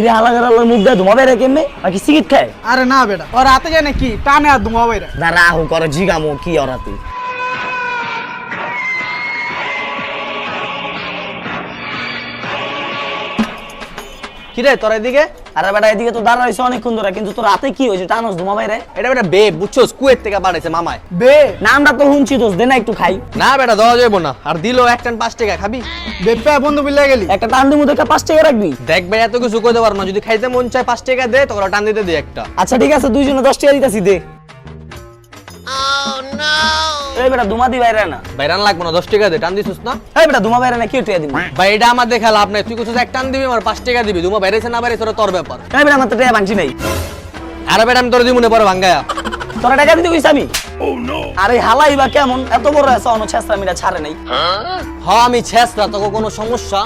কিরে আলাদা আলাদা মুখ দেয় ধোঁয়া বেড়ে কেমনে? নাকি সিগারেট খায়? আরে না বেটা ওর রাতে জানে কি টানে আর ধোঁয়া বেড়ে দাঁড়া আহু করে জিগামো কি ওরাতে কিরে তোর এদিকে? আরে বেটা এদিকে তো দাঁড়া রয়েছে অনেকক্ষণ ধরে কিন্তু তোর রাতে কি হয়েছে? টানোস ধুমা বাইরে এটা বেটা বে বুঝছোস? কুয়েত থেকে বাড়াইছে মামায় বে। নামটা তো দোষ দে না একটু খাই। না বেটা দেওয়া যাব না। আর দিলো এক টান পাঁচ টাকা খাবি? বেপা বন্ধু মিলে গেলি। একটা টান দিমু দেখে পাঁচ টাকা রাখবি? দেখ ভাই এত কিছু করে দেবার না। যদি খাইতে মন চায় পাঁচ টাকা দে তোরা টান দিতে দে একটা। আচ্ছা ঠিক আছে দুইজনে দশ টাকা দিতেছি দে। এই বেটা ধুমা দি বাইরে না। বাইরান লাগবো না দশ টাকা দে টান দিছিস না? এই বেটা ধুমা বাইরে না কি টাকা দিবি ভাই আমার দেখা লাভ নাই তুই কিছু এক টান দিবি আমার পাঁচ টাকা দিবি তোমার বাইরেছে না বাইরেছে তোর ব্যাপার। এই বেটা আমার তো টাকা ভাঙছি নাই। আরে বেটা আমি তোর পরে ভাঙ্গায়া। তোরা টাকা দিতে কইছ আমি? আরে হালাই বা কেমন এত বড় আছে অন ছেসরা ছাড়ে নাই। হ আমি ছেসরা তোকে কোনো সমস্যা?